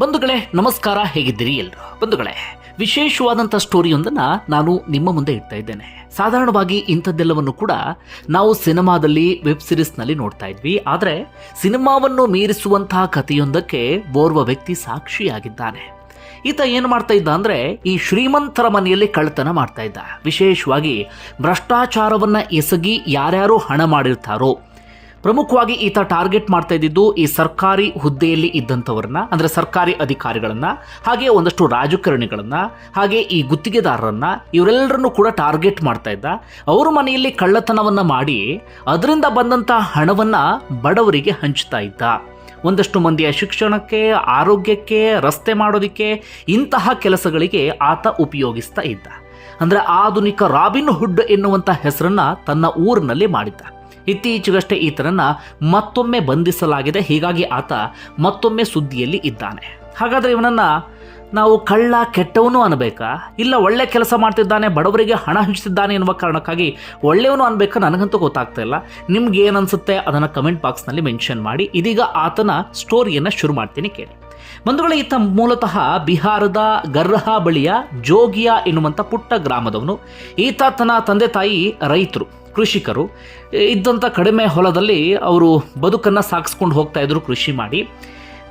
ಬಂಧುಗಳೇ, ನಮಸ್ಕಾರ, ಹೇಗಿದ್ದೀರಿ ಎಲ್ರು? ಬಂಧುಗಳೇ, ವಿಶೇಷವಾದಂಥ ಸ್ಟೋರಿಯೊಂದನ್ನು ನಾನು ನಿಮ್ಮ ಮುಂದೆ ಇಡ್ತಾ ಇದ್ದೇನೆ. ಸಾಧಾರಣವಾಗಿ ಇಂಥದ್ದೆಲ್ಲವನ್ನು ಕೂಡ ನಾವು ಸಿನಿಮಾದಲ್ಲಿ ವೆಬ್ ಸಿರೀಸ್ನಲ್ಲಿ ನೋಡ್ತಾ ಇದ್ವಿ. ಆದರೆ ಸಿನಿಮಾವನ್ನು ಮೀರಿಸುವಂತಹ ಕಥೆಯೊಂದಕ್ಕೆ ಓರ್ವ ವ್ಯಕ್ತಿ ಸಾಕ್ಷಿಯಾಗಿದ್ದಾನೆ. ಈತ ಏನು ಮಾಡ್ತಾ ಇದ್ದ ಅಂದ್ರೆ ಈ ಶ್ರೀಮಂತರ ಮನೆಯಲ್ಲಿ ಕಳ್ಳತನ ಮಾಡ್ತಾ ಇದ್ದ. ವಿಶೇಷವಾಗಿ ಭ್ರಷ್ಟಾಚಾರವನ್ನ ಎಸಗಿ ಯಾರ್ಯಾರು ಹಣ ಮಾಡಿರ್ತಾರೋ ಪ್ರಮುಖವಾಗಿ ಈತ ಟಾರ್ಗೆಟ್ ಮಾಡ್ತಾ ಇದ್ದಿದ್ದು ಈ ಸರ್ಕಾರಿ ಹುದ್ದೆಯಲ್ಲಿ ಇದ್ದಂಥವ್ರನ್ನ, ಅಂದ್ರೆ ಸರ್ಕಾರಿ ಅಧಿಕಾರಿಗಳನ್ನ, ಹಾಗೆ ಒಂದಷ್ಟು ರಾಜಕಾರಣಿಗಳನ್ನ, ಹಾಗೆ ಈ ಗುತ್ತಿಗೆದಾರರನ್ನ, ಇವರೆಲ್ಲರನ್ನು ಕೂಡ ಟಾರ್ಗೆಟ್ ಮಾಡ್ತಾ ಇದ್ದ. ಅವ್ರ ಮನೆಯಲ್ಲಿ ಕಳ್ಳತನವನ್ನ ಮಾಡಿ ಅದರಿಂದ ಬಂದಂತ ಹಣವನ್ನ ಬಡವರಿಗೆ ಹಂಚ್ತಾ ಇದ್ದ. ಒಂದಷ್ಟು ಮಂದಿಯ ಶಿಕ್ಷಣಕ್ಕೆ, ಆರೋಗ್ಯಕ್ಕೆ, ರಸ್ತೆ ಮಾಡೋದಕ್ಕೆ ಇಂತಹ ಕೆಲಸಗಳಿಗೆ ಆತ ಉಪಯೋಗಿಸ್ತಾ ಇದ್ದ. ಅಂದ್ರೆ ಆಧುನಿಕ ರಾಬಿನ್ ಹುಡ್ ಎನ್ನುವಂಥ ಹೆಸರನ್ನ ತನ್ನ ಊರಿನಲ್ಲಿ ಮಾಡಿದ್ದ. ಇತ್ತೀಚೆಗಷ್ಟೇ ಈತನನ್ನ ಮತ್ತೊಮ್ಮೆ ಬಂಧಿಸಲಾಗಿದೆ. ಹೀಗಾಗಿ ಆತ ಮತ್ತೊಮ್ಮೆ ಸುದ್ದಿಯಲ್ಲಿ ಇದ್ದಾನೆ. ಹಾಗಾದ್ರೆ ಇವನನ್ನ ನಾವು ಕಳ್ಳ ಕೆಟ್ಟವನು ಅನ್ಬೇಕಾ? ಇಲ್ಲ ಒಳ್ಳೆ ಕೆಲಸ ಮಾಡ್ತಿದ್ದಾನೆ, ಬಡವರಿಗೆ ಹಣ ಹಂಚ್ತಿದ್ದಾನೆ ಎನ್ನುವ ಕಾರಣಕ್ಕಾಗಿ ಒಳ್ಳೆಯವನು ಅನ್ಬೇಕಾ? ನನಗಂತೂ ಗೊತ್ತಾಗ್ತಾ ಇಲ್ಲ. ನಿಮ್ಗೆ ಏನನ್ಸುತ್ತೆ ಅದನ್ನು ಕಮೆಂಟ್ ಬಾಕ್ಸ್ನಲ್ಲಿ ಮೆನ್ಷನ್ ಮಾಡಿ. ಇದೀಗ ಆತನ ಸ್ಟೋರಿಯನ್ನು ಶುರು ಮಾಡ್ತೀನಿ ಕೇಳಿ. ಬಂಧುಗಳೇ ಈತ ಮೂಲತಃ ಬಿಹಾರದ ಗರ್ಹ ಬಳಿಯ ಜೋಗಿಯಾ ಎನ್ನುವಂಥ ಪುಟ್ಟ ಗ್ರಾಮದವನು. ಈತ ತನ್ನ ತಂದೆ ತಾಯಿ, ರೈತರು, ಕೃಷಿಕರು. ಇದ್ದಂಥ ಕಡಿಮೆ ಹೊಲದಲ್ಲಿ ಅವರು ಬದುಕನ್ನು ಸಾಗಿಸ್ಕೊಂಡು ಹೋಗ್ತಾ ಇದ್ರು ಕೃಷಿ ಮಾಡಿ.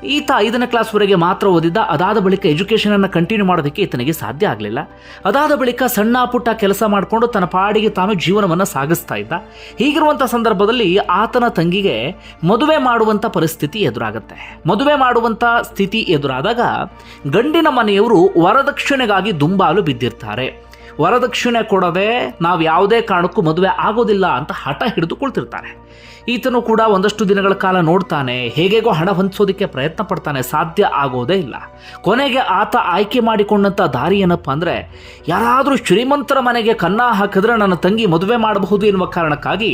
ಈತ ಐದನೇ ಕ್ಲಾಸ್ವರೆಗೆ ಮಾತ್ರ ಓದಿದ್ದ. ಅದಾದ ಬಳಿಕ ಎಜುಕೇಷನನ್ನು ಕಂಟಿನ್ಯೂ ಮಾಡೋದಕ್ಕೆ ಈತನಿಗೆ ಸಾಧ್ಯ ಆಗಲಿಲ್ಲ. ಅದಾದ ಬಳಿಕ ಸಣ್ಣ ಪುಟ್ಟ ಕೆಲಸ ಮಾಡಿಕೊಂಡು ತನ್ನ ಪಾಡಿಗೆ ತಾನು ಜೀವನವನ್ನು ಸಾಗಿಸ್ತಾ ಇದ್ದ. ಹೀಗಿರುವಂಥ ಸಂದರ್ಭದಲ್ಲಿ ಆತನ ತಂಗಿಗೆ ಮದುವೆ ಮಾಡುವಂಥ ಪರಿಸ್ಥಿತಿ ಎದುರಾಗುತ್ತೆ. ಮದುವೆ ಮಾಡುವಂಥ ಸ್ಥಿತಿ ಎದುರಾದಾಗ ಗಂಡಿನ ಮನೆಯವರು ವರದಕ್ಷಿಣೆಗಾಗಿ ದುಂಬಾಲು ಬಿದ್ದಿರ್ತಾರೆ. ವರದಕ್ಷಿಣೆ ಕೊಡದೆ ನಾವು ಯಾವುದೇ ಕಾರಣಕ್ಕೂ ಮದುವೆ ಆಗೋದಿಲ್ಲ ಅಂತ ಹಠ ಹಿಡಿದು ಕುಳಿತಿರ್ತಾನೆ ಈತನು ಕೂಡ ಒಂದಷ್ಟು ದಿನಗಳ ಕಾಲ ನೋಡ್ತಾನೆ, ಹೇಗೆಗೋ ಹಣ ಹೊಂದಿಸೋದಕ್ಕೆ ಪ್ರಯತ್ನ ಪಡ್ತಾನೆ, ಸಾಧ್ಯ ಆಗೋದೇ ಇಲ್ಲ. ಕೊನೆಗೆ ಆತ ಆಯ್ಕೆ ಮಾಡಿಕೊಂಡಂಥ ದಾರಿ ಏನಪ್ಪ ಅಂದರೆ, ಯಾರಾದರೂ ಶ್ರೀಮಂತರ ಮನೆಗೆ ಕನ್ನ ಹಾಕಿದ್ರೆ ನನ್ನ ತಂಗಿ ಮದುವೆ ಮಾಡಬಹುದು ಎನ್ನುವ ಕಾರಣಕ್ಕಾಗಿ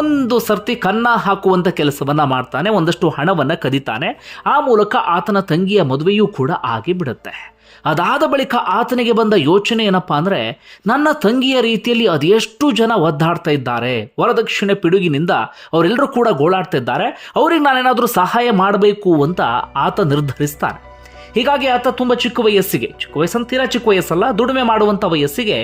ಒಂದು ಸರ್ತಿ ಕನ್ನ ಹಾಕುವಂಥ ಕೆಲಸವನ್ನು ಮಾಡ್ತಾನೆ, ಒಂದಷ್ಟು ಹಣವನ್ನು ಕದಿತಾನೆ, ಆ ಮೂಲಕ ಆತನ ತಂಗಿಯ ಮದುವೆಯೂ ಕೂಡ ಆಗಿ ಬಿಡುತ್ತೆ ಅದಾದ ಬಳಿಕ ಆತನಿಗೆ ಬಂದ ಯೋಚನೆ ಏನಪ್ಪ ಅಂದರೆ, ನನ್ನ ತಂಗಿಯ ರೀತಿಯಲ್ಲಿ ಅದೆಷ್ಟು ಜನ ಒದ್ದಾಡ್ತಾ ಇದ್ದಾರೆ. ವರದಕ್ಷಿಣೆ ಪಿಡುಗಿನಿಂದ ಅವರೆಲ್ಲರೂ ಕೂಡ ಗೋಳಾಡ್ತಾ ಇದ್ದಾರೆ. ಅವ್ರಿಗೆ ನಾನೇನಾದರೂ ಸಹಾಯ ಮಾಡಬೇಕು ಅಂತ ಆತ ನಿರ್ಧರಿಸ್ತಾನೆ. ಹೀಗಾಗಿ ಆತ ತುಂಬ ಚಿಕ್ಕ ವಯಸ್ಸಿಗೆ, ಚಿಕ್ಕ ವಯಸ್ಸಂತೀರ ಚಿಕ್ಕ ವಯಸ್ಸಲ್ಲ, ದುಡಿಮೆ ಮಾಡುವಂಥ ವಯಸ್ಸಿಗೆ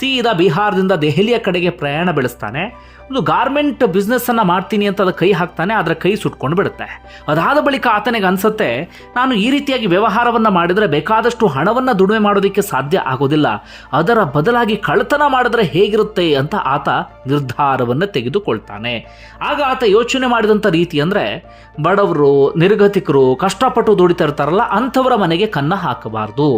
ಸೀದಾ ಬಿಹಾರದಿಂದ ದೆಹಲಿಯ ಕಡೆಗೆ ಪ್ರಯಾಣ ಬೆಳೆಸ್ತಾನೆ. ಒಂದು ಗಾರ್ಮೆಂಟ್ ಬಿಸ್ನೆಸ್ಸನ್ನು ಮಾಡ್ತೀನಿ ಅಂತ ಅದು ಕೈ ಹಾಕ್ತಾನೆ ಅದರ ಕೈ ಸುಟ್ಕೊಂಡು ಬಿಡುತ್ತೆ. ಅದಾದ ಬಳಿಕ ಆತನಿಗೆ ಅನ್ಸುತ್ತೆ, ನಾನು ಈ ರೀತಿಯಾಗಿ ವ್ಯವಹಾರವನ್ನು ಮಾಡಿದರೆ ಬೇಕಾದಷ್ಟು ಹಣವನ್ನು ದುಡಿಮೆ ಮಾಡೋದಕ್ಕೆ ಸಾಧ್ಯ ಆಗೋದಿಲ್ಲ. ಅದರ ಬದಲಾಗಿ ಕಳ್ಳತನ ಮಾಡಿದ್ರೆ ಹೇಗಿರುತ್ತೆ ಅಂತ ಆತ ನಿರ್ಧಾರವನ್ನು ತೆಗೆದುಕೊಳ್ತಾನೆ. ಆಗ ಆತ ಯೋಚನೆ ಮಾಡಿದಂಥ ರೀತಿ ಅಂದರೆ, ಬಡವರು, ನಿರ್ಗತಿಕರು, ಕಷ್ಟಪಟ್ಟು ದುಡಿತಾ ಇರ್ತಾರಲ್ಲ ಅಂಥವರ ಮನೆಗೆ ಕನ್ನ ಹಾಕಬಾರ್ದು.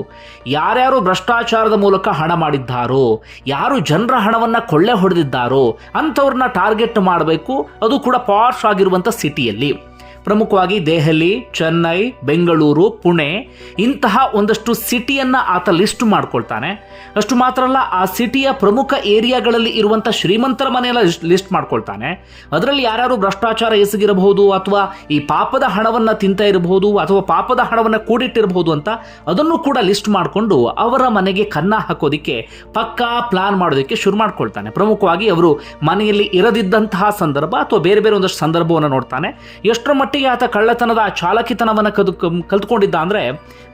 ಯಾರ್ಯಾರು ಭ್ರಷ್ಟಾಚಾರದ ಮೂಲಕ ಹಣ ಮಾಡಿದ್ದಾರೋ, ಯಾರು ಜನರ ಹಣವನ್ನು ಕೊಳ್ಳೆ ಹೊಡೆದಿದ್ದಾರೋ, ಅಂಥವ್ರನ್ನ ಟಾರ್ಗೆಟ್ ಮಾಡಬೇಕು. ಅದು ಕೂಡ ಪಾಶ್ ಆಗಿರುವಂಥ ಸಿಟಿಯಲ್ಲಿ. ಪ್ರಮುಖವಾಗಿ ದೆಹಲಿ, ಚೆನ್ನೈ, ಬೆಂಗಳೂರು, ಪುಣೆ ಇಂತಹ ಒಂದಷ್ಟು ಸಿಟಿಯನ್ನ ಆತ ಲಿಸ್ಟ್ ಮಾಡ್ಕೊಳ್ತಾನೆ. ಅಷ್ಟು ಮಾತ್ರ ಅಲ್ಲ, ಆ ಸಿಟಿಯ ಪ್ರಮುಖ ಏರಿಯಾಗಳಲ್ಲಿ ಇರುವಂಥ ಶ್ರೀಮಂತರ ಮನೆಯೆಲ್ಲ ಲಿಸ್ಟ್ ಮಾಡ್ಕೊಳ್ತಾನೆ. ಅದರಲ್ಲಿ ಯಾರ್ಯಾರು ಭ್ರಷ್ಟಾಚಾರ ಎಸಗಿರಬಹುದು ಅಥವಾ ಈ ಪಾಪದ ಹಣವನ್ನು ತಿಂತ ಇರಬಹುದು ಅಥವಾ ಪಾಪದ ಹಣವನ್ನು ಕೂಡಿಟ್ಟಿರಬಹುದು ಅಂತ ಅದನ್ನು ಕೂಡ ಲಿಸ್ಟ್ ಮಾಡಿಕೊಂಡು ಅವರ ಮನೆಗೆ ಕನ್ನ ಹಾಕೋದಿಕ್ಕೆ ಪಕ್ಕಾ ಪ್ಲಾನ್ ಮಾಡೋದಕ್ಕೆ ಶುರು ಮಾಡ್ಕೊಳ್ತಾನೆ. ಪ್ರಮುಖವಾಗಿ ಅವರು ಮನೆಯಲ್ಲಿ ಇರದಿದ್ದಂತಹ ಸಂದರ್ಭ ಅಥವಾ ಬೇರೆ ಬೇರೆ ಒಂದಷ್ಟು ಸಂದರ್ಭವನ್ನು ನೋಡ್ತಾನೆ. ಎಷ್ಟರ ಮಟ್ಟಿಗೆ ಆತ ಕಳ್ಳತನದ ಆ ಚಾಲಕಿತನವನ್ನು ಕದು ಕಲ್ತ್ಕೊಂಡಿದ್ದ ಅಂದರೆ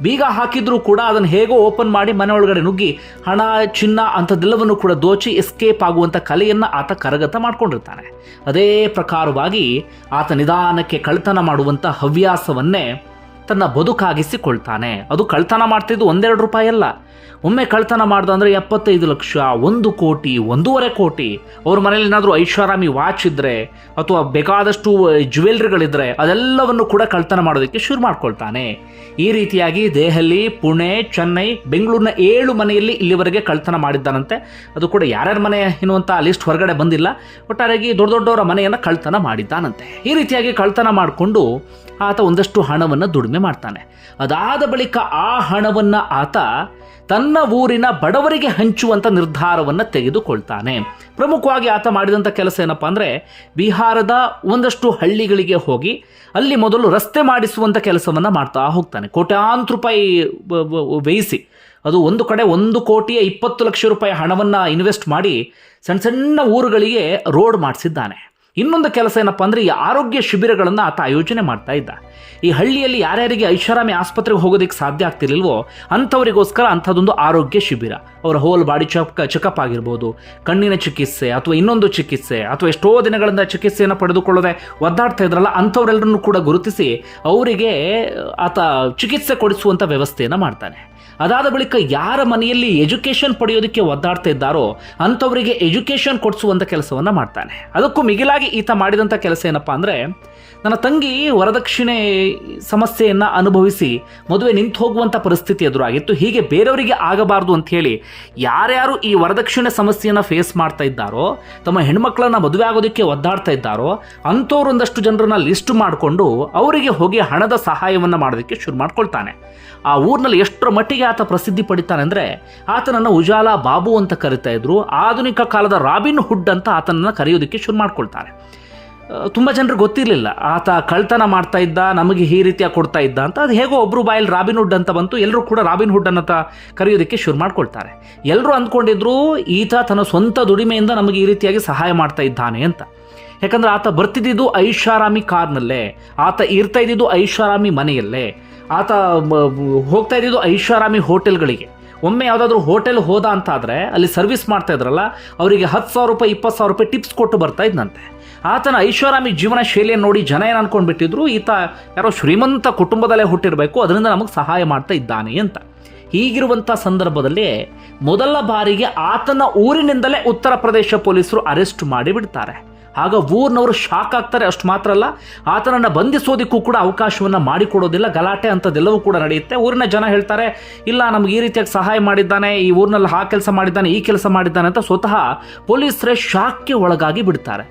ಬೀಗ ಹಾಕಿದ್ರೂ ಕೂಡ ಅದನ್ನು ಹೇಗೋ ಓಪನ್ ಮಾಡಿ ಮನೆ ಒಳಗಡೆ ನುಗ್ಗಿ ಹಣ, ಚಿನ್ನ ಅಂಥದ್ದೆಲ್ಲವನ್ನು ಕೂಡ ದೋಚಿ ಎಸ್ಕೇಪ್ ಆಗುವಂಥ ಕಲೆಯನ್ನು ಆತ ಕರಗತ ಮಾಡ್ಕೊಂಡಿರ್ತಾನೆ. ಅದೇ ಪ್ರಕಾರವಾಗಿ ಆತ ನಿಧಾನಕ್ಕೆ ಕಳ್ಳತನ ಮಾಡುವಂಥ ಹವ್ಯಾಸವನ್ನೇ ತನ್ನ ಬದುಕಾಗಿಸಿಕೊಳ್ತಾನೆ. ಅದು ಕಳ್ತನ ಮಾಡ್ತಿದ್ದು ಒಂದೆರಡು ರೂಪಾಯಿ ಅಲ್ಲ ಒಮ್ಮೆ ಕಳ್ತನ ಮಾಡ್ದ ಅಂದರೆ ಎಪ್ಪತ್ತೈದು ಲಕ್ಷ, ಒಂದು ಕೋಟಿ, ಒಂದೂವರೆ ಕೋಟಿ. ಅವ್ರ ಮನೇಲಿ ಏನಾದರೂ ಐಷಾರಾಮಿ ವಾಚ್ ಇದ್ದರೆ ಅಥವಾ ಬೇಕಾದಷ್ಟು ಜ್ಯುವೆಲ್ರಿಗಳಿದ್ದರೆ ಅದೆಲ್ಲವನ್ನು ಕೂಡ ಕಳ್ತನ ಮಾಡೋದಕ್ಕೆ ಶುರು ಮಾಡ್ಕೊಳ್ತಾನೆ. ಈ ರೀತಿಯಾಗಿ ದೆಹಲಿ, ಪುಣೆ, ಚೆನ್ನೈ, ಬೆಂಗಳೂರಿನ ಏಳು ಮನೆಯಲ್ಲಿ ಇಲ್ಲಿವರೆಗೆ ಕಳ್ತನ ಮಾಡಿದ್ದಾನಂತೆ. ಅದು ಕೂಡ ಯಾರ್ಯಾರ ಮನೆ ಎನ್ನುವಂಥ ಲಿಸ್ಟ್ ಹೊರಗಡೆ ಬಂದಿಲ್ಲ. ಒಟ್ಟಾರೆಯಾಗಿ ದೊಡ್ಡ ದೊಡ್ಡವರ ಮನೆಯನ್ನು ಕಳ್ತನ ಮಾಡಿದ್ದಾನಂತೆ. ಈ ರೀತಿಯಾಗಿ ಕಳ್ತನ ಮಾಡಿಕೊಂಡು ಆತ ಒಂದಷ್ಟು ಹಣವನ್ನು ದುಡಿಮೆ ಮಾಡ್ತಾನೆ. ಅದಾದ ಬಳಿಕ ಆ ಹಣವನ್ನು ಆತ ತನ್ನ ಊರಿನ ಬಡವರಿಗೆ ಹಂಚುವಂಥ ನಿರ್ಧಾರವನ್ನು ತೆಗೆದುಕೊಳ್ತಾನೆ. ಪ್ರಮುಖವಾಗಿ ಆತ ಮಾಡಿದಂಥ ಕೆಲಸ ಏನಪ್ಪ ಅಂದರೆ, ಬಿಹಾರದ ಒಂದಷ್ಟು ಹಳ್ಳಿಗಳಿಗೆ ಹೋಗಿ ಅಲ್ಲಿ ಮೊದಲು ರಸ್ತೆ ಮಾಡಿಸುವಂಥ ಕೆಲಸವನ್ನು ಮಾಡ್ತಾ ಹೋಗ್ತಾನೆ. ಕೋಟ್ಯಾಂತರ ರೂಪಾಯಿ ವ್ಯಯಿಸಿ. ಅದು ಒಂದು ಕಡೆ ಒಂದು ಕೋಟಿಯ ಇಪ್ಪತ್ತು ಲಕ್ಷ ರೂಪಾಯಿ ಹಣವನ್ನು ಇನ್ವೆಸ್ಟ್ ಮಾಡಿ ಸಣ್ಣ ಸಣ್ಣ ಊರುಗಳಿಗೆ ರೋಡ್ ಮಾಡಿಸಿದ್ದಾನೆ. ಇನ್ನೊಂದು ಕೆಲಸ ಏನಪ್ಪ ಅಂದರೆ ಈ ಆರೋಗ್ಯ ಶಿಬಿರಗಳನ್ನು ಆತ ಆಯೋಜನೆ ಮಾಡ್ತಾ ಇದ್ದ. ಈ ಹಳ್ಳಿಯಲ್ಲಿ ಯಾರ್ಯಾರಿಗೆ ಐಷಾರಾಮಿ ಆಸ್ಪತ್ರೆಗೆ ಹೋಗೋದಕ್ಕೆ ಸಾಧ್ಯ ಆಗ್ತಿರ್ಲಿಲ್ವೋ ಅಂಥವರಿಗೋಸ್ಕರ ಅಂಥದ್ದೊಂದು ಆರೋಗ್ಯ ಶಿಬಿರ. ಅವರ ಹೋಲ್ ಬಾಡಿ ಚಪ್ ಚೆಕಪ್ ಆಗಿರ್ಬೋದು, ಕಣ್ಣಿನ ಚಿಕಿತ್ಸೆ ಅಥವಾ ಇನ್ನೊಂದು ಚಿಕಿತ್ಸೆ ಅಥವಾ ಎಷ್ಟೋ ದಿನಗಳಿಂದ ಚಿಕಿತ್ಸೆಯನ್ನು ಪಡೆದುಕೊಳ್ಳದೆ ಒದ್ದಾಡ್ತಾ ಇದ್ರಲ್ಲ ಅಂಥವರೆಲ್ಲರನ್ನು ಕೂಡ ಗುರುತಿಸಿ ಅವರಿಗೆ ಆತ ಚಿಕಿತ್ಸೆ ಕೊಡಿಸುವಂಥ ವ್ಯವಸ್ಥೆಯನ್ನು ಮಾಡ್ತಾನೆ. ಅದಾದ ಬಳಿಕ ಯಾರ ಮನೆಯಲ್ಲಿ ಎಜುಕೇಷನ್ ಪಡೆಯೋದಕ್ಕೆ ಒದ್ದಾಡ್ತಾ ಇದ್ದಾರೋ ಅಂಥವರಿಗೆ ಎಜುಕೇಷನ್ ಕೊಡಿಸುವಂಥ ಕೆಲಸವನ್ನು ಮಾಡ್ತಾನೆ. ಅದಕ್ಕೂ ಮಿಗಿಲಾಗಿ ಈತ ಮಾಡಿದಂಥ ಕೆಲಸ ಏನಪ್ಪ ಅಂದರೆ ನನ್ನ ತಂಗಿ ವರದಕ್ಷಿಣೆ ಸಮಸ್ಯೆಯನ್ನು ಅನುಭವಿಸಿ ಮದುವೆ ನಿಂತು ಹೋಗುವಂಥ ಪರಿಸ್ಥಿತಿ ಎದುರಾಗಿತ್ತು. ಹೀಗೆ ಬೇರೆಯವರಿಗೆ ಆಗಬಾರ್ದು ಅಂತ ಹೇಳಿ ಯಾರ್ಯಾರು ಈ ವರದಕ್ಷಿಣೆ ಸಮಸ್ಯೆಯನ್ನು ಫೇಸ್ ಮಾಡ್ತಾ ಇದ್ದಾರೋ, ತಮ್ಮ ಹೆಣ್ಮಕ್ಳನ್ನ ಮದುವೆ ಆಗೋದಕ್ಕೆ ಒದ್ದಾಡ್ತಾ ಇದ್ದಾರೋ ಅಂಥವ್ರು ಒಂದಷ್ಟು ಜನರನ್ನ ಲಿಸ್ಟ್ ಮಾಡಿಕೊಂಡು ಅವರಿಗೆ ಹೋಗಿ ಹಣದ ಸಹಾಯವನ್ನು ಮಾಡೋದಕ್ಕೆ ಶುರು ಮಾಡ್ಕೊಳ್ತಾನೆ. ಆ ಊರಿನಲ್ಲಿ ಎಷ್ಟರ ಮಟ್ಟಿಗೆ ಆತ ಪ್ರಸಿದ್ಧಿ ಪಡಿತಾನೆ ಅಂದರೆ ಆತನನ್ನು ಉಜಾಲ ಬಾಬು ಅಂತ ಕರಿತಾ ಇದ್ರು. ಆಧುನಿಕ ಕಾಲದ ರಾಬಿನ್ ಹುಡ್ ಅಂತ ಆತನನ್ನು ಕರೆಯೋದಕ್ಕೆ ಶುರು ಮಾಡ್ಕೊಳ್ತಾರೆ. ತುಂಬ ಜನರಿಗೆ ಗೊತ್ತಿರಲಿಲ್ಲ. ಆತ ಕಳ್ತನ ಮಾಡ್ತಾ ಇದ್ದ, ನಮಗೆ ಈ ರೀತಿಯ ಕೊಡ್ತಾ ಇದ್ದ ಅಂತ. ಅದು ಹೇಗೋ ಒಬ್ಬರು ಬಾಯಲ್ಲಿ ರಾಬಿನ್ ಹುಡ್ ಅಂತ ಬಂತು. ಎಲ್ಲರೂ ಕೂಡ ರಾಬಿನ್ ಹುಡ್ ಅನ್ನತ ಕರೆಯೋದಕ್ಕೆ ಶುರು ಮಾಡ್ಕೊಳ್ತಾರೆ. ಎಲ್ಲರೂ ಅಂದ್ಕೊಂಡಿದ್ರು, ಈತ ತನ್ನ ಸ್ವಂತ ದುಡಿಮೆಯಿಂದ ನಮಗೆ ಈ ರೀತಿಯಾಗಿ ಸಹಾಯ ಮಾಡ್ತಾ ಇದ್ದಾನೆ ಅಂತ. ಯಾಕಂದ್ರೆ ಆತ ಬರ್ತಿದ್ದಿದ್ದು ಐಷಾರಾಮಿ ಕಾರ್ನಲ್ಲೇ. ಆತ ಇರ್ತಾ ಇದ್ದಿದ್ದು ಐಷಾರಾಮಿ ಮನೆಯಲ್ಲೇ. ಆತ ಹೋಗ್ತಾ ಇದ್ದಿದ್ದು ಐಷಾರಾಮಿ ಹೋಟೆಲ್ಗಳಿಗೆ. ಒಮ್ಮೆ ಯಾವುದಾದ್ರೂ ಹೋಟೆಲ್ ಹೋದ ಅಂತ ಆದರೆ ಅಲ್ಲಿ ಸರ್ವಿಸ್ ಮಾಡ್ತಾ ಇದ್ರಲ್ಲ, ಅವರಿಗೆ ಹತ್ತು ಸಾವಿರ ರೂಪಾಯಿ, ಇಪ್ಪತ್ತು ಸಾವಿರ ರೂಪಾಯಿ ಟಿಪ್ಸ್ ಕೊಟ್ಟು ಬರ್ತಾ ಇದ್ದಂತೆ ಆತನ ಐಷಾರಾಮಿ ಜೀವನ ಶೈಲಿಯನ್ನು ನೋಡಿ ಜನ ಏನು ಅನ್ಕೊಂಡ್ಬಿಟ್ಟಿದ್ರು, ಈತ ಯಾರೋ ಶ್ರೀಮಂತ ಕುಟುಂಬದಲ್ಲೇ ಹುಟ್ಟಿರಬೇಕು, ಅದರಿಂದ ನಮಗೆ ಸಹಾಯ ಮಾಡ್ತಾ ಇದ್ದಾನೆ ಅಂತ. ಹೀಗಿರುವಂಥ ಸಂದರ್ಭದಲ್ಲಿ ಮೊದಲ ಬಾರಿಗೆ ಆತನ ಊರಿನಿಂದಲೇ ಉತ್ತರ ಪ್ರದೇಶ ಪೊಲೀಸರು ಅರೆಸ್ಟ್ ಮಾಡಿ ಬಿಡ್ತಾರೆ ಆಗ ಊರ್ನವರು ಶಾಕ್ ಆಗ್ತಾರೆ, ಅಷ್ಟು ಮಾತ್ರ ಅಲ್ಲ. ಆತನನ್ನು ಬಂಧಿಸೋದಕ್ಕೂ ಕೂಡ ಅವಕಾಶವನ್ನು ಮಾಡಿಕೊಡೋದಿಲ್ಲ. ಗಲಾಟೆ ಅಂಥದ್ದೆಲ್ಲವೂ ಕೂಡ ನಡೆಯುತ್ತೆ. ಊರಿನ ಜನ ಹೇಳ್ತಾರೆ, ಇಲ್ಲ, ನಮ್ಗೆ ಈ ರೀತಿಯಾಗಿ ಸಹಾಯ ಮಾಡಿದ್ದಾನೆ, ಈ ಊರಿನಲ್ಲಿ ಆ ಕೆಲಸ ಮಾಡಿದ್ದಾನೆ, ಈ ಕೆಲಸ ಮಾಡಿದ್ದಾನೆ ಅಂತ ಸ್ವತಃ ಪೊಲೀಸರೇ ಶಾಕ್ಗೆ ಒಳಗಾಗಿ ಬಿಡ್ತಾರೆ.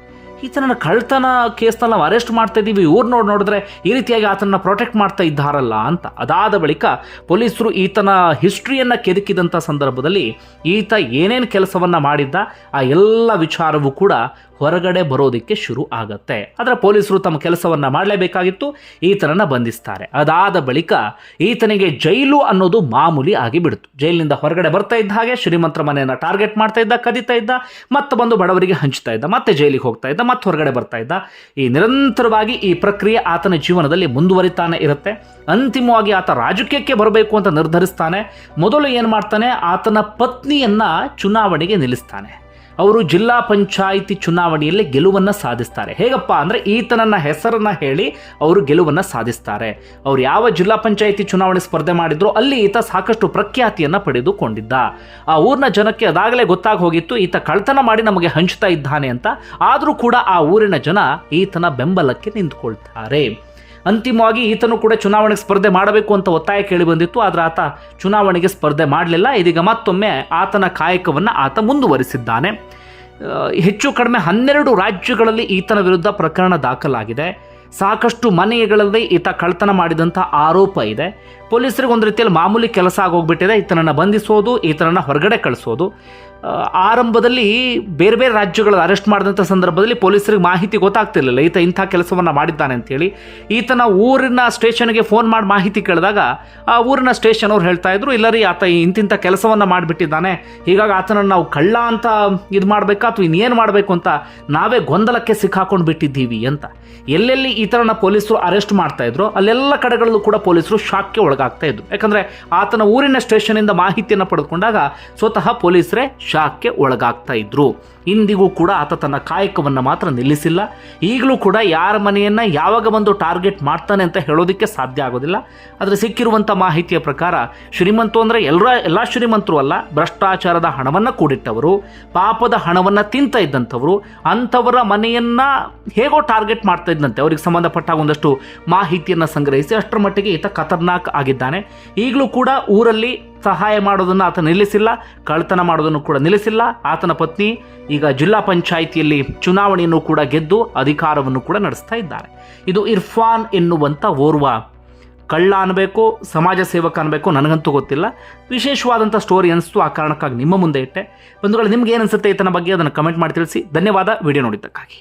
ಈತನನ್ನು ಕಳ್ತನ ಕೇಸ್ನಲ್ಲಿ ನಾವು ಅರೆಸ್ಟ್ ಮಾಡ್ತಾ ಇದ್ದೀವಿ. ಇವ್ರು ನೋಡಿ ನೋಡಿದ್ರೆ ಈ ರೀತಿಯಾಗಿ ಆತನನ್ನ ಪ್ರೊಟೆಕ್ಟ್ ಮಾಡ್ತಾ ಇದ್ದಾರಲ್ಲ ಅಂತ. ಅದಾದ ಬಳಿಕ ಪೊಲೀಸರು ಈತನ ಹಿಸ್ಟ್ರಿಯನ್ನು ಕೆದಕಿದಂಥ ಸಂದರ್ಭದಲ್ಲಿ ಈತ ಏನೇನು ಕೆಲಸವನ್ನು ಮಾಡಿದ್ದ, ಆ ಎಲ್ಲ ವಿಚಾರವೂ ಕೂಡ ಹೊರಗಡೆ ಬರೋದಕ್ಕೆ ಶುರು ಆಗುತ್ತೆ. ಆದರೆ ಪೊಲೀಸರು ತಮ್ಮ ಕೆಲಸವನ್ನು ಮಾಡಲೇಬೇಕಾಗಿತ್ತು. ಈತನನ್ನು ಬಂಧಿಸ್ತಾರೆ. ಅದಾದ ಬಳಿಕ ಈತನಿಗೆ ಜೈಲು ಅನ್ನೋದು ಮಾಮೂಲಿ ಆಗಿಬಿಡ್ತು. ಜೈಲಿನಿಂದ ಹೊರಗಡೆ ಬರ್ತಾ ಇದ್ದ ಹಾಗೆ ಶ್ರೀಮಂತರ ಮನೆಯನ್ನು ಟಾರ್ಗೆಟ್ ಮಾಡ್ತಾ ಇದ್ದ, ಕದೀತಾ ಇದ್ದ ಮತ್ತೆ ಬಂದು ಬಡವರಿಗೆ ಹಂಚ್ತಾ ಇದ್ದ, ಮತ್ತೆ ಜೈಲಿಗೆ ಹೋಗ್ತಾ ಇದ್ದ, ಮತ್ತೆ ಹೊರಗಡೆ ಬರ್ತಾ ಇದ್ದ. ಈ ನಿರಂತರವಾಗಿ ಈ ಪ್ರಕ್ರಿಯೆ ಆತನ ಜೀವನದಲ್ಲಿ ಮುಂದುವರಿತಾನೆ ಇರುತ್ತೆ. ಅಂತಿಮವಾಗಿ ಆತ ರಾಜಕೀಯಕ್ಕೆ ಬರಬೇಕು ಅಂತ ನಿರ್ಧರಿಸ್ತಾನೆ. ಮೊದಲು ಏನು ಮಾಡ್ತಾನೆ? ಆತನ ಪತ್ನಿಯನ್ನ ಚುನಾವಣೆಗೆ ನಿಲ್ಲಿಸ್ತಾನೆ. ಅವರು ಜಿಲ್ಲಾ ಪಂಚಾಯಿತಿ ಚುನಾವಣೆಯಲ್ಲಿ ಗೆಲುವನ್ನು ಸಾಧಿಸ್ತಾರೆ. ಹೇಗಪ್ಪ ಅಂದರೆ ಈತನನ್ನ ಹೆಸರನ್ನ ಹೇಳಿ ಅವರು ಗೆಲುವನ್ನು ಸಾಧಿಸ್ತಾರೆ. ಅವರು ಯಾವ ಜಿಲ್ಲಾ ಪಂಚಾಯಿತಿ ಚುನಾವಣೆ ಸ್ಪರ್ಧೆ ಮಾಡಿದ್ರು ಅಲ್ಲಿ ಈತ ಸಾಕಷ್ಟು ಪ್ರಖ್ಯಾತಿಯನ್ನು ಪಡೆದುಕೊಂಡಿದ್ದ. ಆ ಊರಿನ ಜನಕ್ಕೆ ಅದಾಗಲೇ ಗೊತ್ತಾಗಿ ಹೋಗಿತ್ತು ಈತ ಕಳ್ತನ ಮಾಡಿ ನಮಗೆ ಹಂಚ್ತಾ ಇದ್ದಾನೆ ಅಂತ. ಆದರೂ ಕೂಡ ಆ ಊರಿನ ಜನ ಈತನ ಬೆಂಬಲಕ್ಕೆ ನಿಂತ್ಕೊಳ್ತಾರೆ. ಅಂತಿಮವಾಗಿ ಈತನು ಕೂಡ ಚುನಾವಣೆಗೆ ಸ್ಪರ್ಧೆ ಮಾಡಬೇಕು ಅಂತ ಒತ್ತಾಯ ಕೇಳಿ ಬಂದಿತ್ತು, ಆದರೆ ಆತ ಚುನಾವಣೆಗೆ ಸ್ಪರ್ಧೆ ಮಾಡಲಿಲ್ಲ. ಇದೀಗ ಮತ್ತೊಮ್ಮೆ ಆತನ ಕಾಯಕವನ್ನು ಆತ ಮುಂದುವರಿಸಿದ್ದಾನೆ. ಹೆಚ್ಚು ಕಡಿಮೆ ಹನ್ನೆರಡು ರಾಜ್ಯಗಳಲ್ಲಿ ಈತನ ವಿರುದ್ಧ ಪ್ರಕರಣ ದಾಖಲಾಗಿದೆ. ಸಾಕಷ್ಟು ಮನೆಗಳಲ್ಲಿ ಈತ ಕಳ್ತನ ಮಾಡಿದಂಥ ಆರೋಪ ಇದೆ. ಪೊಲೀಸರಿಗೆ ಒಂದು ರೀತಿಯಲ್ಲಿ ಮಾಮೂಲಿ ಕೆಲಸ ಆಗೋಗ್ಬಿಟ್ಟಿದೆ. ಈತನನ್ನು ಬಂಧಿಸೋದು, ಈತನನ್ನು ಹೊರಗಡೆ ಕಳಿಸೋದು. ಆರಂಭದಲ್ಲಿ ಬೇರೆ ಬೇರೆ ರಾಜ್ಯಗಳಲ್ಲಿ ಅರೆಸ್ಟ್ ಮಾಡಿದಂಥ ಸಂದರ್ಭದಲ್ಲಿ ಪೊಲೀಸರಿಗೆ ಮಾಹಿತಿ ಗೊತ್ತಾಗ್ತಿರ್ಲಿಲ್ಲ. ಈತ ಇಂಥ ಕೆಲಸವನ್ನು ಮಾಡಿದ್ದಾನೆ ಅಂತೇಳಿ ಈತನ ಊರಿನ ಸ್ಟೇಷನ್ಗೆ ಫೋನ್ ಮಾಡಿ ಮಾಹಿತಿ ಕೇಳಿದಾಗ ಆ ಊರಿನ ಸ್ಟೇಷನ್ ಅವ್ರು ಹೇಳ್ತಾ ಇದ್ರು, ಇಲ್ಲ ರೀ, ಆತ ಇಂತಿಂಥ ಕೆಲಸವನ್ನು ಮಾಡಿಬಿಟ್ಟಿದ್ದಾನೆ. ಹೀಗಾಗಿ ಆತನನ್ನು ನಾವು ಕಳ್ಳ ಅಂತ ಇದು ಮಾಡಬೇಕಾ ಅಥವಾ ಇನ್ನೇನು ಮಾಡಬೇಕು ಅಂತ ನಾವೇ ಗೊಂದಲಕ್ಕೆ ಸಿಕ್ಕಾಕೊಂಡು ಬಿಟ್ಟಿದ್ದೀವಿ ಅಂತ. ಎಲ್ಲೆಲ್ಲಿ ಈ ಥರನ ಪೊಲೀಸರು ಅರೆಸ್ಟ್ ಮಾಡ್ತಾ ಇದ್ರು, ಅಲ್ಲೆಲ್ಲ ಕಡೆಗಳಲ್ಲೂ ಕೂಡ ಪೊಲೀಸರು ಶಾಕ್ಗೆ ಒಳಗಾಗ್ತಾ ಇದ್ರು. ಯಾಕಂದರೆ ಆತನ ಊರಿನ ಸ್ಟೇಷನಿಂದ ಮಾಹಿತಿಯನ್ನು ಪಡೆದುಕೊಂಡಾಗ ಸ್ವತಃ ಪೊಲೀಸರೇ ಶಾಕ್ಗೆ ಒಳಗಾಗ್ತಾ ಇದ್ರು. ಇಂದಿಗೂ ಕೂಡ ಆತ ತನ್ನ ಕಾಯಕವನ್ನು ಮಾತ್ರ ನಿಲ್ಲಿಸಿಲ್ಲ. ಈಗಲೂ ಕೂಡ ಯಾರ ಮನೆಯನ್ನು ಯಾವಾಗ ಬಂದು ಟಾರ್ಗೆಟ್ ಮಾಡ್ತಾನೆ ಅಂತ ಹೇಳೋದಕ್ಕೆ ಸಾಧ್ಯ ಆಗೋದಿಲ್ಲ. ಆದರೆ ಸಿಕ್ಕಿರುವಂಥ ಮಾಹಿತಿಯ ಪ್ರಕಾರ ಶ್ರೀಮಂತು ಅಂದರೆ ಎಲ್ಲರ ಎಲ್ಲ ಶ್ರೀಮಂತರು ಅಲ್ಲ, ಭ್ರಷ್ಟಾಚಾರದ ಹಣವನ್ನು ಕೂಡಿಟ್ಟವರು, ಪಾಪದ ಹಣವನ್ನು ತಿಂತ ಇದ್ದಂಥವರು, ಅಂಥವರ ಮನೆಯನ್ನು ಹೇಗೋ ಟಾರ್ಗೆಟ್ ಮಾಡ್ತಾ ಇದ್ದಂತೆ. ಅವರಿಗೆ ಸಂಬಂಧಪಟ್ಟ ಒಂದಷ್ಟು ಮಾಹಿತಿಯನ್ನು ಸಂಗ್ರಹಿಸಿ ಅಷ್ಟರ ಮಟ್ಟಿಗೆ ಈತ ಖತರ್ನಾಕ್ ಆಗಿದ್ದಾನೆ. ಈಗಲೂ ಕೂಡ ಊರಲ್ಲಿ ಸಹಾಯ ಮಾಡೋದನ್ನು ಆತ ನಿಲ್ಲಿಸಿಲ್ಲ ಕಳ್ತನ ಮಾಡೋದನ್ನು ಕೂಡ ನಿಲ್ಲಿಸಿಲ್ಲ. ಆತನ ಪತ್ನಿ ಈಗ ಜಿಲ್ಲಾ ಪಂಚಾಯಿತಿಯಲ್ಲಿ ಚುನಾವಣೆಯನ್ನು ಕೂಡ ಗೆದ್ದು ಅಧಿಕಾರವನ್ನು ಕೂಡ ನಡೆಸ್ತಾ ಇದ್ದಾರೆ. ಇದು ಇರ್ಫಾನ್ ಎನ್ನುವಂಥ ಓರ್ವ ಕಳ್ಳ ಅನ್ಬೇಕು, ಸಮಾಜ ಸೇವಕ ಅನ್ಬೇಕು, ನನಗಂತೂ ಗೊತ್ತಿಲ್ಲ. ವಿಶೇಷವಾದಂಥ ಸ್ಟೋರಿ ಅನಿಸ್ತು, ಆ ಕಾರಣಕ್ಕಾಗಿ ನಿಮ್ಮ ಮುಂದೆ ಇಟ್ಟೆ. ಬಂಧುಗಳು, ನಿಮ್ಗೆ ಏನು ಅನಿಸುತ್ತೆ ಈತನ ಬಗ್ಗೆ ಅದನ್ನು ಕಮೆಂಟ್ ಮಾಡಿ ತಿಳಿಸಿ. ಧನ್ಯವಾದ, ವಿಡಿಯೋ ನೋಡಿದ್ದಕ್ಕಾಗಿ.